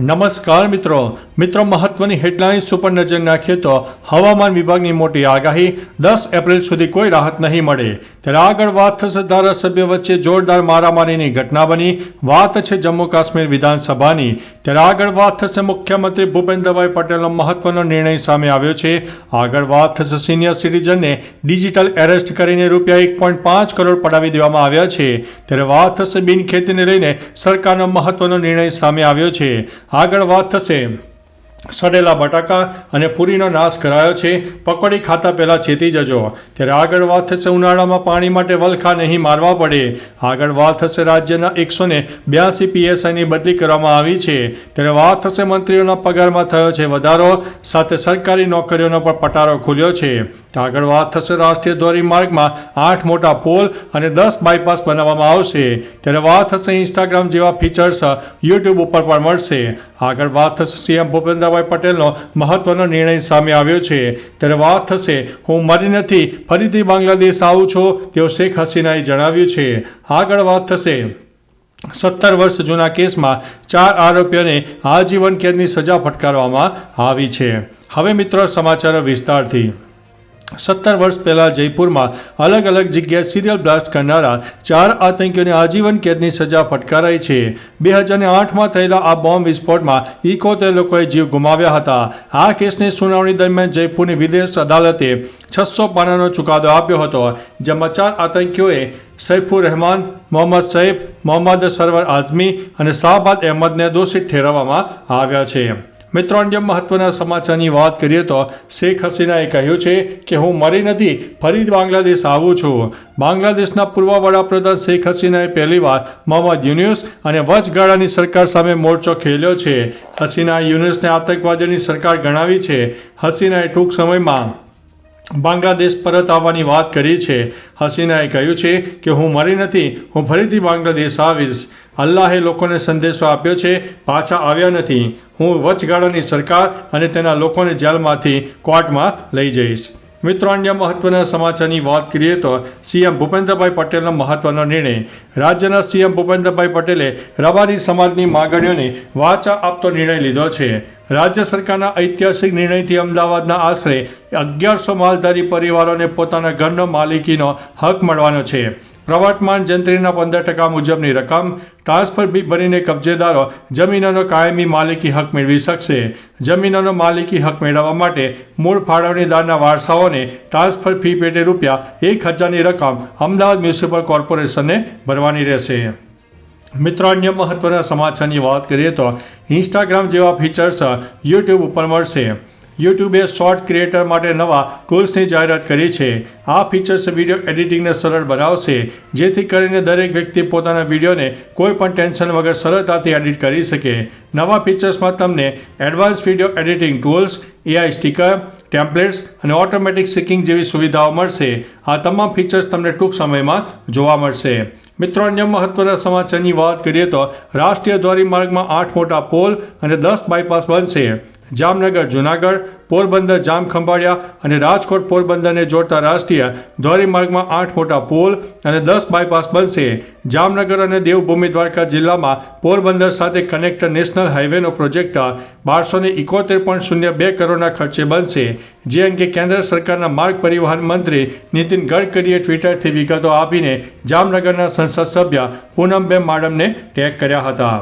નમસ્કાર મિત્રો. મિત્રો, મહત્વની હેડલાઇન્સ ઉપર નજર નાખીએ તો હવામાન વિભાગની મોટી આગાહી દસ એપ્રિલ સુધી કોઈ રાહત નહીં મળે. ત્યારે આગળ વાત થશે ધારાસભ્ય વચ્ચે જોરદાર મારામારીની ઘટના બની. વાત છે જમ્મુ કાશ્મીર વિધાનસભાની. ત્યારે આગળ વાત થશે મુખ્યમંત્રી ભૂપેન્દ્રભાઈ પટેલનો મહત્વનો નિર્ણય સામે આવ્યો છે. આગળ વાત થશે સિનિયર સિટીઝનને ડિજિટલ એરેસ્ટ કરીને રૂપિયા એક પોઈન્ટ પાંચ કરોડ પડાવી દેવામાં આવ્યા છે. ત્યારે વાત થશે બિનખેતીને લઈને સરકારનો મહત્વનો નિર્ણય સામે આવ્યો છે. આગળ વાત થશે. સડેલા બટાકા અને પૂરીનો નાશ કરાયો છે. પકોડી ખાતા પહેલાં ચેતી જજો. ત્યારે આગળ વાત થશે ઉનાળામાં પાણી માટે વલખા નહીં મારવા પડે. આગળ વાત થશે રાજ્યના એકસો ને બ્યાસી પીએસઆઈની બદલી કરવામાં આવી છે. ત્યારે વાત થશે મંત્રીઓના પગારમાં થયો છે વધારો. સાથે સરકારી નોકરીઓનો પણ પટારો ખુલ્યો છે. આગળ વાત થશે રાષ્ટ્રીય ધોરીમાર્ગમાં આઠ મોટા પોલ અને દસ બાયપાસ બનાવવામાં આવશે. ત્યારે વાત થશે ઇન્સ્ટાગ્રામ જેવા ફીચર્સ યુટ્યુબ ઉપર પણ મળશે. આગળ વાત થશે સીએમ ભૂપેન્દ્રભાઈ પટેલનો મહત્વનો નિર્ણય સામે આવ્યો છે. ત્યારે વાત થશે, હું મરી નથી, ફરીથી બાંગ્લાદેશ આવું છું, તેઓ શેખ હસીનાએ જણાવ્યું છે. આગળ વાત થશે, સત્તર વર્ષ જૂના કેસમાં ચાર આરોપીઓને આજીવન કેદની સજા ફટકારવામાં આવી છે. હવે મિત્રો સમાચારો વિસ્તારથી. સત્તર વર્ષ પહેલાં જયપુરમાં અલગ અલગ જગ્યાએ સિરિયલ બ્લાસ્ટ કરનારા ચાર આતંકીઓને આજીવન કેદની સજા ફટકારાઈ છે. બે હજાર આઠમાં થયેલા આ બોમ્બ વિસ્ફોટમાં ઇકોતેર લોકોએ જીવ ગુમાવ્યા હતા. આ કેસની સુનાવણી દરમિયાન જયપુરની વિદેશ અદાલતે છસો પાનાનો ચુકાદો આપ્યો હતો, જેમાં ચાર આતંકીઓએ સૈફુર રહેમાન, મોહમ્મદ સૈફ, મોહમ્મદ સરવર આઝમી અને શાહબાદ અહેમદને દોષિત ઠેરવવામાં આવ્યા છે. મિત્રો, અન્ય મહત્વના સમાચારની વાત કરીએ તો શેખ હસીનાએ કહ્યું છે કે હું મરી નથી, ફરી બાંગ્લાદેશ આવું છું. બાંગ્લાદેશના પૂર્વ વડાપ્રધાન શેખ હસીનાએ પહેલીવાર મોહમ્મદ યુનિસ અને વચગાળાની સરકાર સામે મોરચો ખેલ્યો છે. હસીનાએ યુનિસને આતંકવાદીઓની સરકાર ગણાવી છે. હસીનાએ ટૂંક સમયમાં બાંગ્લાદેશ પરત આવવાની વાત કરી છે. હસીનાએ કહ્યું છે કે, હું મરી નથી, હું ફરીથી બાંગ્લાદેશ આવીશ. અલ્લાહે લોકોને સંદેશો આપ્યો છે, પાછા આવ્યા નથી. હું વચગાળાની સરકાર અને તેના લોકોને જેલમાંથી કોર્ટમાં લઈ જઈશ. મિત્રો, અન્ય મહત્વના સમાચારની વાત કરીએ તો સીએમ ભૂપેન્દ્રભાઈ પટેલનો મહત્વનો નિર્ણય. રાજ્યના સીએમ ભૂપેન્દ્રભાઈ પટેલે રબારી સમાજની માગણીઓને વાચા આપતો નિર્ણય લીધો છે. રાજ્ય સરકારના ઐતિહાસિક નિર્ણયથી અમદાવાદના આશરે અગિયારસો માલધારી પરિવારોને પોતાના ઘરનો માલિકીનો હક મળવાનો છે. પ્રવર્તમાન જંત્રીના પંદર ટકા મુજબની રકમ ટ્રાન્સફર બી ભરીને કબજેદારો જમીનોનો કાયમી માલિકી હક મેળવી શકશે. જમીનોનો માલિકી હક મેળવવા માટે મૂળ ફાળવણીદારના વારસાઓને ટ્રાન્સફર ફી પેટે રૂપિયા એક હજારની રકમ અમદાવાદ મ્યુનિસિપલ કોર્પોરેશનને ભરવાની રહેશે. મિત્રો, અન્ય મહત્વના સમાચારની વાત કરીએ તો ઇન્સ્ટાગ્રામ જેવા ફીચર્સ યુટ્યુબ ઉપર મળશે. યુટ્યુબે શોર્ટ ક્રિએટર માટે નવા ટૂલ્સની જાહેરાત કરી છે. આ ફીચર્સ વીડિયો એડિટિંગને સરળ બનાવશે, જેથી કરીને દરેક વ્યક્તિ પોતાના વિડીયોને કોઈ પણ ટેન્શન વગર સરળતાથી એડિટ કરી શકે. નવા ફીચર્સમાં તમને advance video editing tools AI sticker templates અને ઓટોમેટિક સિકિંગ જેવી સુવિધાઓ મળશે. આ તમામ ફીચર્સ તમને ટૂંક સમયમાં જોવા મળશે. મિત્રો, અન્ય મહત્વના સમાચારની વાત કરીએ તો રાષ્ટ્રીય ધોરીમાર્ગમાં આઠ મોટા પોલ અને દસ બાયપાસ બનશે. જામનગર, જુનાગઢ, પોરબંદર જામ ખંભાળિયા અને રાજકોટ પોરબંદરને જોડતા રાષ્ટ્રીય ધોરીમાર્ગમાં આઠ મોટા પુલ અને દસ બાયપાસ બનશે. જામનગર અને દેવભૂમિ દ્વારકા જિલ્લામાં પોરબંદર સાથે કનેક્ટર નેશનલ હાઈવેનો પ્રોજેક્ટ બારસો ને ઇકોતેર પોઈન્ટ શૂન્ય બે કરોડના ખર્ચે બનશે. જે અંગે કેન્દ્ર સરકારના માર્ગ પરિવહન મંત્રી નીતિન ગડકરીએ ટ્વિટરથી વિગતો આપીને જામનગરના સંસદ સભ્ય પૂનમબેન માડમને ટેગ કર્યા હતા.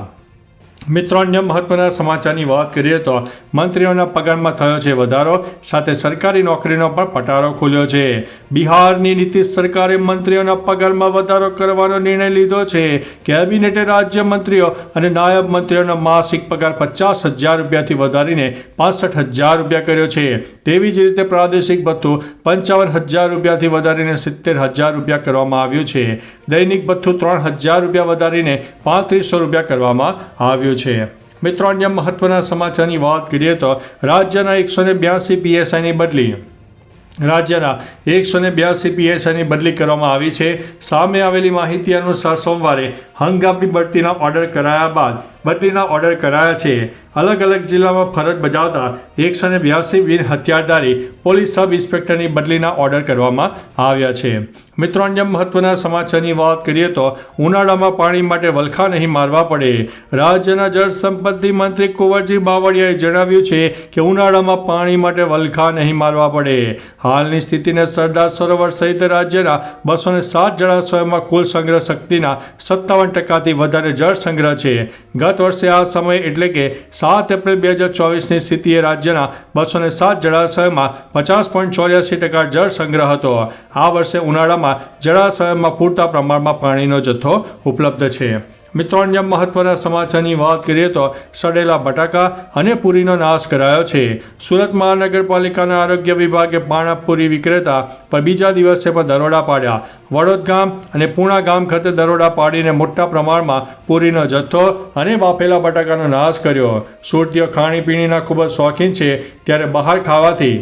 મિત્રો અન્ય મહત્વના સમાચારની વાત કરીએ તો મંત્રીઓના પગારમાં થયો છે વધારો, સાથે સરકારી નોકરીનો પણ પટારો ખુલ્યો છે. બિહારની નીતિશ સરકારે મંત્રીઓના પગારમાં વધારો કરવાનો નિર્ણય લીધો છે. કેબિનેટે રાજ્ય મંત્રીઓ અને નાયબ મંત્રીઓનો માસિક પગાર પચાસ હજાર રૂપિયાથી વધારીને પાસઠ હજાર રૂપિયા કર્યો છે. તેવી જ રીતે પ્રાદેશિક ભથ્થું પંચાવન હજાર રૂપિયાથી વધારીને સિત્તેર હજાર રૂપિયા કરવામાં આવ્યું છે. દૈનિક ભથ્થું ત્રણ હજાર રૂપિયા વધારીને પાંત્રીસો રૂપિયા કરવામાં આવ્યું છે મિત્રો, અન્ય મહત્વના સમાચારની વાત કરીએ તો રાજ્યના એકસો ને બ્યાસી પીએસઆઈની બદલી. રાજ્યના એકસો ને બ્યાસી પીએસઆઈની બદલી કરવામાં આવી છે. સામે આવેલી માહિતી અનુસાર સોમવારે હંગામી બઢતીના ઓર્ડર કરાયા બાદ બદલીના ઓર્ડર કરાયા છે. અલગ અલગ જિલ્લામાં ફરજ બજાવતા એકસો ને બ્યાસી વીર હથિયારધારી પોલીસ સબ ઇન્સ્પેક્ટરની બદલીના ઓર્ડર કરવામાં આવ્યા છે. મિત્રો, અન્ય મહત્વના સમાચારની વાત કરીએ તો ઉનાળામાં પાણી માટે વલખા નહીં મારવા પડે. રાજ્યના જળ સંપત્તિ મંત્રી કુંવરજી બાવળિયાએ જણાવ્યું છે કે ઉનાળામાં પાણી માટે વલખા નહીં મારવા પડે. હાલની સ્થિતિને સરદાર સરોવર સહિત રાજ્યના બસો સાત જળાશયોમાં કુલ સંગ્રહ શક્તિના સત્તાવન ટકાથી વધારે જળ સંગ્રહ છે. ગત વર્ષે આ સમયે એટલે કે સાત એપ્રિલ બે હજાર ચોવીસની સ્થિતિએ રાજ્યના બસો ને સાત જળાશયમાં પચાસ પોઈન્ટ ચોર્યાસી ટકા જળ સંગ્રહ હતો. આ વર્ષે ઉનાળામાં જળાશયમાં પૂરતા પ્રમાણમાં પાણીનો જથ્થો ઉપલબ્ધ છે. મિત્રો અન્ય મહત્વના સમાચારની વાત કરીએ તો સડેલા બટાકા અને પૂરીનો નાશ કરાયો છે. સુરત મહાનગરપાલિકાના આરોગ્ય વિભાગે પાણાપુરી વિક્રેતા પર બીજા દિવસે પણ દરોડા પાડ્યા. વડોદ ગામ અને પૂણા ગામ ખાતે દરોડા પાડીને મોટા પ્રમાણમાં પૂરીનો જથ્થો અને બાફેલા બટાકાનો નાશ કર્યો. સુરતીઓ ખાણીપીણીના ખૂબ જ શોખીન છે. ત્યારે બહાર ખાવાથી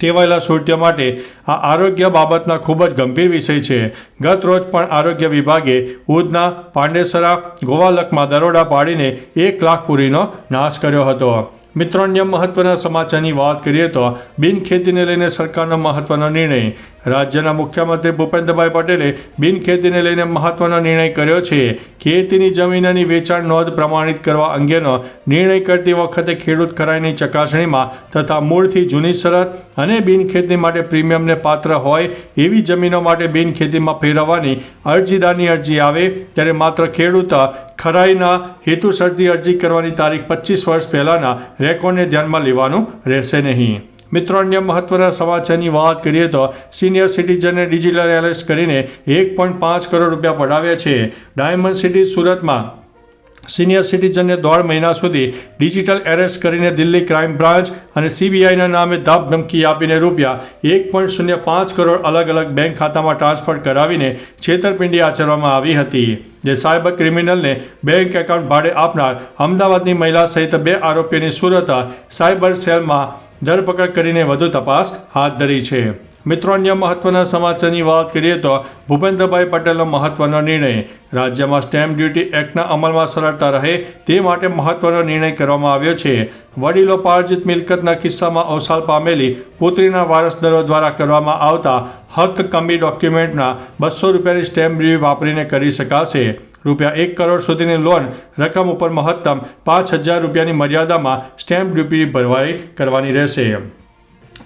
ટેવાયેલા સુરતીઓ માટે આ આરોગ્ય બાબતના ખૂબ જ ગંભીર વિષય છે. ગત રોજ પણ આરોગ્ય વિભાગે ઉધના, પાંડેસરા ગોવાલકમાં દરોડા પાડીને એક લાખ પૂરીનો નાશ કર્યો હતો. મિત્રો, અન્ય મહત્વના સમાચારની વાત કરીએ તો બિનખેતીને લઈને સરકારનો મહત્વનો નિર્ણય. રાજ્યના મુખ્યમંત્રી ભૂપેન્દ્રભાઈ પટેલે બિનખેતીને લઈને મહત્વનો નિર્ણય કર્યો છે. ખેતીની જમીનની વેચાણ નોંધ પ્રમાણિત કરવા અંગેનો નિર્ણય કરતી વખતે ખેડૂત ખરાઈની ચકાસણીમાં તથા મૂળથી જૂની શરત અને બિનખેતી માટે પ્રીમિયમને પાત્ર હોય એવી જમીનો માટે બિનખેતીમાં ફેરવવાની અરજીદારની અરજી આવે ત્યારે માત્ર ખેડૂત ખરાઈના હેતુસરથી અરજી કરવાની તારીખ પચીસ વર્ષ પહેલાંના રેકોર્ડને ધ્યાનમાં લેવાનું રહેશે નહીં. મિત્રો, અન્ય મહત્વના સમાચારની વાત કરીએ તો સિનિયર સિટીઝનને ડિજિટલ એરેસ્ટ કરીને એક પોઈન્ટ પાંચ કરોડ રૂપિયા પડાવ્યા છે. ડાયમંડ સિટી સુરતમાં સિનિયર સિટીઝનને દોઢ મહિના સુધી ડિજિટલ એરેસ્ટ કરીને દિલ્હી ક્રાઇમ બ્રાન્ચ અને સીબીઆઈના નામે ધાપ ધમકી આપીને રૂપિયા એક પોઈન્ટ શૂન્ય પાંચ કરોડ અલગ અલગ બેંક ખાતામાં ટ્રાન્સફર કરાવીને છેતરપિંડી આચરવામાં આવી હતી, જે સાયબર ક્રિમિનલને બેંક એકાઉન્ટ ભાડે આપનાર અમદાવાદની મહિલા સહિત બે આરોપીઓની સુરત સાયબર સેલમાં ધરપકડ કરીને વધુ તપાસ હાથ ધરી છે. મિત્રો, અન્ય મહત્વના સમાચારની વાત કરીએ તો ભૂપેન્દ્રભાઈ પટેલનો મહત્વનો નિર્ણય. રાજ્યમાં સ્ટેમ્પ ડ્યુટી એક્ટના અમલમાં સરળતા રહે તે માટે મહત્વનો નિર્ણય કરવામાં આવ્યો છે. વડીલો પાર્જિત મિલકતના કિસ્સામાં અવસાન પામેલી પુત્રીના વારસદારો દ્વારા કરવામાં આવતા હક કમી ડોક્યુમેન્ટના બસો રૂપિયાની સ્ટેમ્પ ડ્યુટી વાપરીને કરી શકાશે. રૂપિયા એક કરોડ સુધીની લોન રકમ ઉપર મહત્તમ પાંચ હજાર રૂપિયાની મર્યાદામાં સ્ટેમ્પ ડ્યુટી ભરવાઈ કરવાની રહેશે.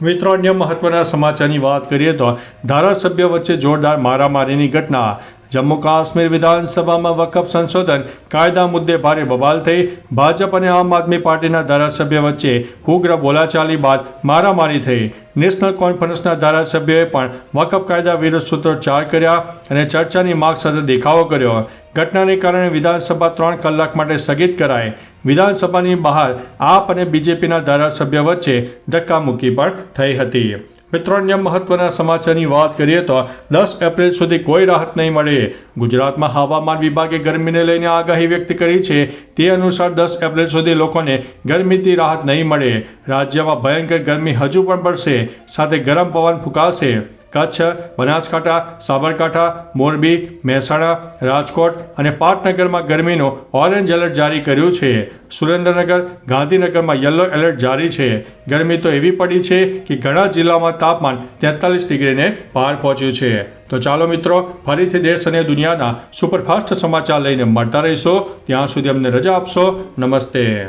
મિત્રો અન્ય મહત્વના સમાચારની વાત કરીએ તો ધારાસભ્ય વચ્ચે જોરદાર મારામારીની ઘટના જમ્મુ કાશ્મીર વિધાનસભામાં વકફ સંશોધન કાયદા મુદ્દે ભારે બબાલ થઈ. ભાજપ અને આમ આદમી પાર્ટીના ધારાસભ્ય વચ્ચે ઉગ્ર બોલાચાલી બાદ મારામારી થઈ. નેશનલ કોન્ફરન્સના ધારાસભ્યોએ પણ વકફ કાયદા વિરુદ્ધ સૂત્રોચ્ચાર કર્યા અને ચર્ચાની માગ સાથે દેખાવો કર્યો. ઘટનાને કારણે વિધાનસભા ત્રણ કલાક માટે સ્થગિત કરાઈ. વિધાનસભાની બહાર આપ અને બીજેપીના ધારાસભ્ય વચ્ચે ધક્કામુક્કી પણ થઈ હતી. મિત્રો, અન્ય મહત્વના સમાચારની વાત કરીએ તો દસ એપ્રિલ સુધી કોઈ રાહત નહીં મળે. ગુજરાતમાં હવામાન વિભાગે ગરમીને લઈને આગાહી વ્યક્ત કરી છે. તે અનુસાર દસ એપ્રિલ સુધી લોકોને ગરમીથી રાહત નહીં મળે. રાજ્યમાં ભયંકર ગરમી હજુ પણ પડશે. સાથે ગરમ પવન ફૂંકાશે. કચ્છ, બનાસકાંઠા, સાબરકાંઠા, મોરબી, મહેસાણા, રાજકોટ અને પાટનગરમાં ગરમીનું ઓરેન્જ એલર્ટ જારી કર્યું છે. સુરેન્દ્રનગર, ગાંધીનગરમાં યલો એલર્ટ જારી છે. ગરમી તો એવી પડી છે કે ઘણા જિલ્લામાં તાપમાન તેતાલીસ ડિગ્રીને પાર પહોંચ્યું છે. તો ચાલો મિત્રો, ફરીથી દેશ અને દુનિયાના સુપરફાસ્ટ સમાચાર લઈને મળતા રહીશો. ત્યાં સુધી અમને રજા આપશો. નમસ્તે.